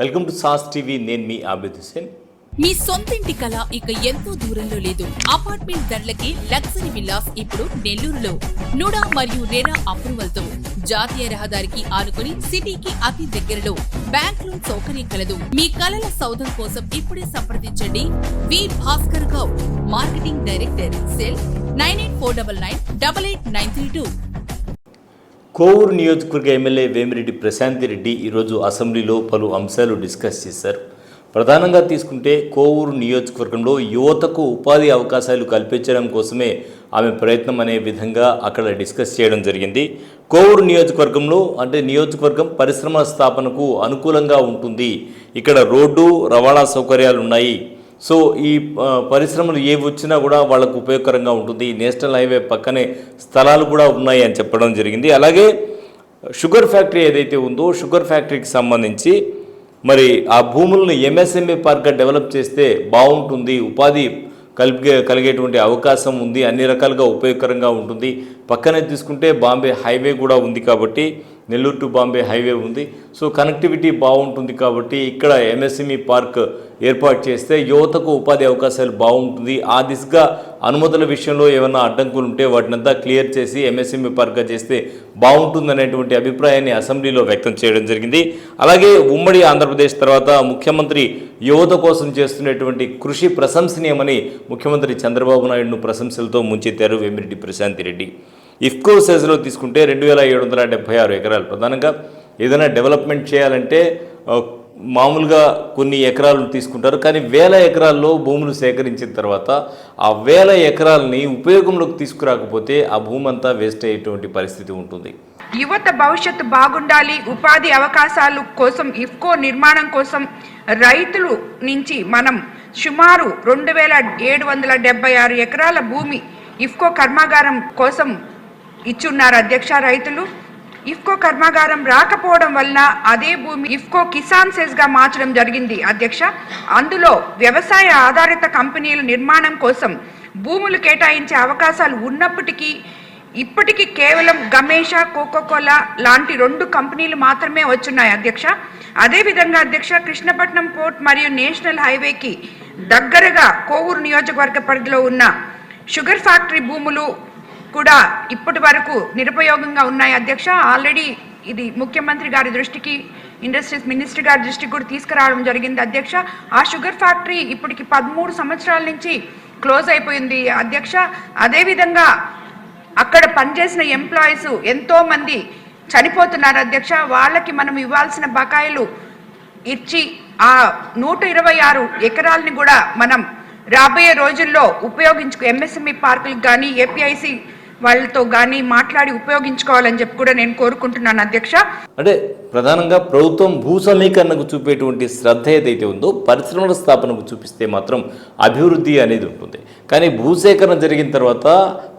Welcome to sauce TV. నేను మీ ఆబిద్ హుసేన్ మీ సొంతింటి కల ఇక ఎంతో దూరంలో లేదు. అపార్ట్మెంట్ ధరలకి లగ్జరీ విల్లాస్ ఇప్పుడు నెల్లూరులో. నుడా మరియు రెరా అప్రూవల్తో జాతీయ రహదారికి ఆనుకుని సిటీకి అతి దగ్గరలో బ్యాంక్ లోన్ సౌకర్యం కలదు. మీ కలల సౌధం కోసం ఇప్పుడే సంప్రదించండి. V Bhaskar Goud marketing director cell nine eight four double nine double eight nine three two. Kovur నియోజకవర్గ ఎమ్మెల్యే వేమిరెడ్డి ప్రశాంతి రెడ్డి ఈరోజు అసెంబ్లీలో పలు అంశాలు డిస్కస్ చేశారు. ప్రధానంగా తీసుకుంటే కోవూరు నియోజకవర్గంలో యువతకు ఉపాధి అవకాశాలు కల్పించడం కోసమే ఆమె ప్రయత్నం అనే విధంగా అక్కడ డిస్కస్ చేయడం జరిగింది. కోవూరు నియోజకవర్గంలో అంటే నియోజకవర్గం పరిశ్రమ స్థాపనకు అనుకూలంగా ఉంటుంది. ఇక్కడ రోడ్డు రవాణా సౌకర్యాలు ఉన్నాయి. సో ఈ పరిశ్రమలు ఏవి వచ్చినా కూడా వాళ్ళకు ఉపయోగకరంగా ఉంటుంది. నేషనల్ హైవే పక్కనే స్థలాలు కూడా ఉన్నాయి అని చెప్పడం జరిగింది. అలాగే షుగర్ ఫ్యాక్టరీ ఏదైతే ఉందో షుగర్ ఫ్యాక్టరీకి సంబంధించి మరి ఆ భూములను ఎంఎస్ఎంఏ పార్క్గా డెవలప్ చేస్తే బాగుంటుంది. ఉపాధి కలిగే కలిగేటువంటి అవకాశం ఉంది. అన్ని రకాలుగా ఉపయోగకరంగా ఉంటుంది. పక్కనే తీసుకుంటే బాంబే హైవే కూడా ఉంది కాబట్టి నెల్లూరు టు బాంబే హైవే ఉంది. సో కనెక్టివిటీ బాగుంటుంది కాబట్టి ఇక్కడ ఎంఎస్ఎంఈ పార్క్ ఏర్పాటు చేస్తే యువతకు ఉపాధి అవకాశాలు బాగుంటుంది. ఆ దిశగా అనుమతుల విషయంలో ఏమైనా అడ్డంకులు ఉంటే వాటినంతా క్లియర్ చేసి ఎంఎస్ఎంఈ పార్క్గా చేస్తే బాగుంటుందనేటువంటి అభిప్రాయాన్ని అసెంబ్లీలో వ్యక్తం చేయడం జరిగింది. అలాగే ఉమ్మడి ఆంధ్రప్రదేశ్ తర్వాత ముఖ్యమంత్రి యువత కోసం చేస్తున్నటువంటి కృషి ప్రశంసనీయమని ముఖ్యమంత్రి చంద్రబాబు నాయుడును ప్రశంసలతో ముంచెత్తారు వేమిరెడ్డి ప్రశాంతిరెడ్డి. ఇఫ్కో సెజ్లో తీసుకుంటే రెండు వేల ఏడు వందల డెబ్బై ఆరు ఎకరాలు. ప్రధానంగా ఏదైనా డెవలప్మెంట్ చేయాలంటే మామూలుగా కొన్ని ఎకరాలను తీసుకుంటారు కానీ వేల ఎకరాల్లో భూములు సేకరించిన తర్వాత ఆ వేల ఎకరాలని ఉపయోగంలోకి తీసుకురాకపోతే ఆ భూమి అంతా వేస్ట్ అయ్యేటువంటి పరిస్థితి ఉంటుంది. యువత భవిష్యత్తు బాగుండాలి ఉపాధి అవకాశాలు కోసం ఇఫ్కో నిర్మాణం కోసం రైతులు నుంచి మనం సుమారు రెండు వేల ఏడు వందల డెబ్బై ఆరు ఎకరాల భూమి ఇఫ్కో కర్మాగారం కోసం ఇచ్చున్నారు అధ్యక్ష రైతులు. ఇఫ్కో కర్మాగారం రాకపోవడం వలన అదే భూమి ఇఫ్కో కిసాన్ సెస్గా మార్చడం జరిగింది అధ్యక్ష. అందులో వ్యవసాయ ఆధారిత కంపెనీల నిర్మాణం కోసం భూములు కేటాయించే అవకాశాలు ఉన్నప్పటికీ ఇప్పటికీ కేవలం గమేష కోకోకోలా లాంటి రెండు కంపెనీలు మాత్రమే వచ్చున్నాయి అధ్యక్ష. అదేవిధంగా అధ్యక్ష కృష్ణపట్నం పోర్ట్ మరియు నేషనల్ హైవేకి దగ్గరగా కోవూరు నియోజకవర్గ పరిధిలో ఉన్న షుగర్ ఫ్యాక్టరీ భూములు కూడా ఇప్పటి వరకు నిరుపయోగంగా ఉన్నాయి అధ్యక్ష. ఆల్రెడీ ఇది ముఖ్యమంత్రి గారి దృష్టికి ఇండస్ట్రీస్ మినిస్టర్ గారి దృష్టికి కూడా తీసుకురావడం జరిగింది అధ్యక్ష. ఆ షుగర్ ఫ్యాక్టరీ ఇప్పటికి పదమూడు సంవత్సరాల నుంచి క్లోజ్ అయిపోయింది అధ్యక్ష. అదేవిధంగా అక్కడ పనిచేసిన ఎంప్లాయీస్ ఎంతో మంది చనిపోతున్నారు అధ్యక్ష. వాళ్ళకి మనం ఇవ్వాల్సిన బకాయిలు ఇచ్చి ఆ నూట ఇరవై ఆరు ఎకరాలని కూడా మనం రాబోయే రోజుల్లో ఉపయోగించుకు ఎంఎస్ఎంఈ పార్కులకు కానీ ఏపీఐసి వాళ్ళతో కానీ మాట్లాడి ఉపయోగించుకోవాలని చెప్పి కూడా నేను కోరుకుంటున్నాను అధ్యక్ష. అంటే ప్రధానంగా ప్రభుత్వం భూ సమీకరణకు చూపేటువంటి శ్రద్ధ ఏదైతే ఉందో పరిశ్రమల స్థాపనకు చూపిస్తే మాత్రం అభివృద్ధి అనేది ఉంటుంది. కానీ భూసేకరణ జరిగిన తర్వాత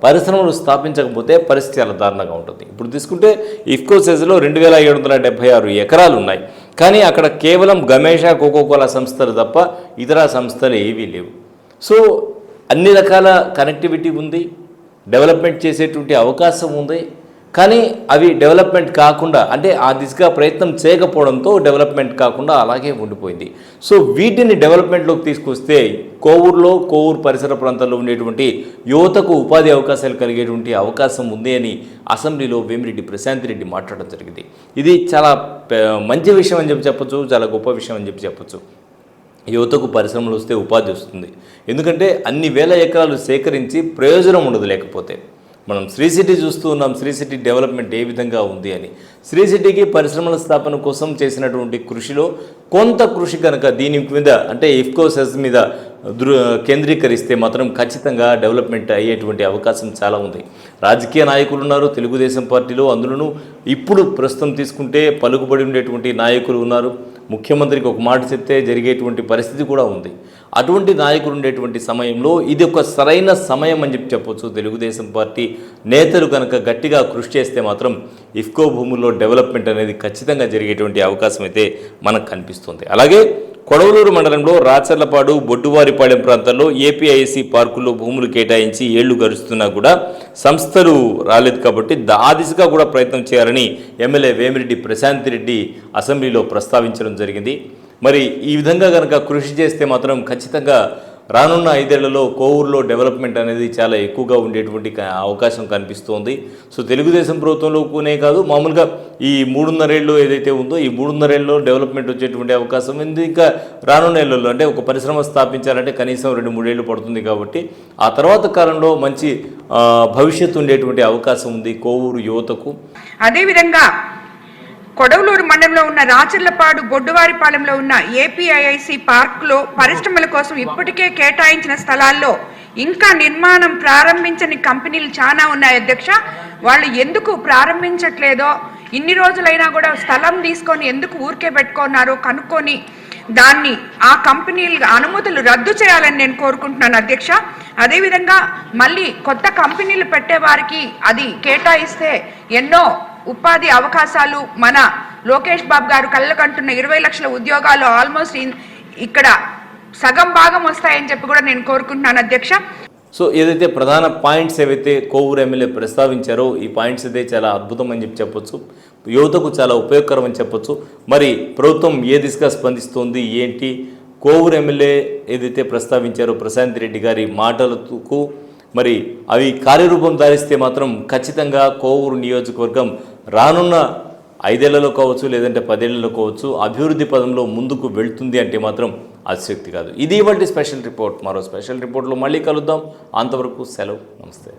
పరిశ్రమలు స్థాపించకపోతే పరిస్థితి చాలా దారుణంగా ఉంటుంది. ఇప్పుడు తీసుకుంటే ఇఫ్కో సెజ్లో రెండు వేల ఏడు వందల డెబ్బై ఆరు ఎకరాలు ఉన్నాయి కానీ అక్కడ కేవలం గమేషా కోకోకోలా సంస్థలు తప్ప ఇతర సంస్థలు ఏవీ లేవు. సో అన్ని రకాల కనెక్టివిటీ ఉంది. డెవలప్మెంట్ చేసేటువంటి అవకాశం ఉంది. కానీ అవి డెవలప్మెంట్ కాకుండా అంటే ఆ దిశగా ప్రయత్నం చేయకపోవడంతో డెవలప్మెంట్ కాకుండా అలాగే ఉండిపోయింది. సో వీటిని డెవలప్మెంట్లోకి తీసుకొస్తే కోవూరులో కోవూరు పరిసర ప్రాంతాల్లో ఉండేటువంటి యువతకు ఉపాధి అవకాశాలు కలిగేటువంటి అవకాశం ఉంది అని అసెంబ్లీలో వేమిరెడ్డి ప్రశాంత్ రెడ్డి మాట్లాడడం జరిగింది. ఇది చాలా మంచి విషయం అని చెప్పి చెప్పొచ్చు చాలా గొప్ప విషయం అని చెప్పి చెప్పొచ్చు. యువతకు పరిశ్రమలు వస్తే ఉపాధి వస్తుంది. ఎందుకంటే అన్ని వేల ఎకరాలు సేకరించి ప్రయోజనం ఉండదు లేకపోతే. మనం శ్రీ సిటీ చూస్తూ ఉన్నాం శ్రీ సిటీ డెవలప్మెంట్ ఏ విధంగా ఉంది అని. శ్రీ సిటీకి పరిశ్రమల స్థాపన కోసం చేసినటువంటి కృషిలో కొంత కృషి కనుక దీని మీద అంటే ఇఫ్కో సెస్ మీద దృ కేంద్రీకరిస్తే మాత్రం ఖచ్చితంగా డెవలప్మెంట్ అయ్యేటువంటి అవకాశం చాలా ఉంది. రాజకీయ నాయకులు ఉన్నారు తెలుగుదేశం పార్టీలో అందులోనూ ఇప్పుడు ప్రస్తుతం తీసుకుంటే పలుకుబడి ఉండేటువంటి నాయకులు ఉన్నారు. ముఖ్యమంత్రికి ఒక మాట చెప్తే జరిగేటువంటి పరిస్థితి కూడా ఉంది. అటువంటి నాయకులు ఉండేటువంటి సమయంలో ఇది ఒక సరైన సమయం అని చెప్పి చెప్పొచ్చు. తెలుగుదేశం పార్టీ నేతలు కనుక గట్టిగా కృషి చేస్తే మాత్రం ఇఫ్కో భూముల్లో డెవలప్మెంట్ అనేది ఖచ్చితంగా జరిగేటువంటి అవకాశం అయితే మనకు కనిపిస్తుంది. అలాగే కొడవలూరు మండలంలో రాచర్లపాడు బొడ్డువారిపాలెం ప్రాంతాల్లో ఏపీఐసి పార్కుల్లో భూములు కేటాయించి ఏళ్ళు గడుస్తున్నా కూడా సంస్థలు రాలేదు కాబట్టి దా- ఆ దిశగా కూడా ప్రయత్నం చేయాలని ఎమ్మెల్యే వేమిరెడ్డి ప్రశాంత్ రెడ్డి అసెంబ్లీలో ప్రస్తావించడం జరిగింది. మరి ఈ విధంగా కనుక కృషి చేస్తే మాత్రం ఖచ్చితంగా రానున్న ఐదేళ్ళలో కోవూరులో డెవలప్మెంట్ అనేది చాలా ఎక్కువగా ఉండేటువంటి అవకాశం కనిపిస్తోంది. సో తెలుగుదేశం ప్రభుత్వంలోనే కాదు మామూలుగా ఈ మూడున్నరేళ్ళు ఏదైతే ఉందో ఈ మూడున్నరేళ్ళలో డెవలప్మెంట్ వచ్చేటువంటి అవకాశం ఉంది. ఇంకా రానున్న ఏళ్ళలో అంటే ఒక పరిశ్రమ స్థాపించాలంటే కనీసం రెండు మూడేళ్ళు పడుతుంది కాబట్టి ఆ తర్వాత కాలంలో మంచి భవిష్యత్తు ఉండేటువంటి అవకాశం ఉంది కోవూరు యువతకు. అదేవిధంగా కొడవలూరు మండలంలో ఉన్న రాచర్లపాడు బొడ్డువారిపాలెంలో ఉన్న ఏపీఐఐసి పార్కులో పరిశ్రమల కోసం ఇప్పటికే కేటాయించిన స్థలాల్లో ఇంకా నిర్మాణం ప్రారంభించని కంపెనీలు చాలా ఉన్నాయి అధ్యక్ష. వాళ్ళు ఎందుకు ప్రారంభించట్లేదో ఇన్ని రోజులైనా కూడా స్థలం తీసుకొని ఎందుకు ఊరికే పెట్టుకున్నారో కనుక్కొని దాన్ని ఆ కంపెనీలు అనుమతులు రద్దు చేయాలని నేను కోరుకుంటున్నాను అధ్యక్ష. అదేవిధంగా మళ్ళీ కొత్త కంపెనీలు పెట్టే వారికి అది కేటాయిస్తే ఎన్నో ఉపాధి అవకాశాలు మన లోకేష్ బాబు గారు కళ్ళకంటున్న ఇరవై లక్షల ఉద్యోగాలు ఆల్మోస్ట్ ఇక్కడ సగం భాగం వస్తాయని చెప్పి కూడా నేను కోరుకుంటున్నాను అధ్యక్ష. సో ఏదైతే ప్రధాన పాయింట్స్ ఏవైతే కోవూరు ఎమ్మెల్యే ప్రస్తావించారో ఈ పాయింట్స్ అయితే చాలా అద్భుతం అని చెప్పి చెప్పొచ్చు. యువతకు చాలా ఉపయోగకరం అని చెప్పొచ్చు. మరి ప్రభుత్వం ఏ దిశగా స్పందిస్తోంది ఏంటి? కోవూరు ఎమ్మెల్యే ఏదైతే ప్రస్తావించారో ప్రశాంత్ రెడ్డి గారి మాటలకు మరి అవి కార్యరూపం ధరిస్తే మాత్రం ఖచ్చితంగా కోవూరు నియోజకవర్గం రానున్న ఐదేళ్ళలో కావచ్చు లేదంటే పదేళ్ళలో కావచ్చు అభివృద్ధి పదంలో ముందుకు వెళ్తుంది అంటే మాత్రం అతిశక్తి కాదు. ఇది ఇవాళ స్పెషల్ రిపోర్ట్. మరో స్పెషల్ రిపోర్ట్లో మళ్ళీ కలుద్దాం. అంతవరకు సెలవు. నమస్తే.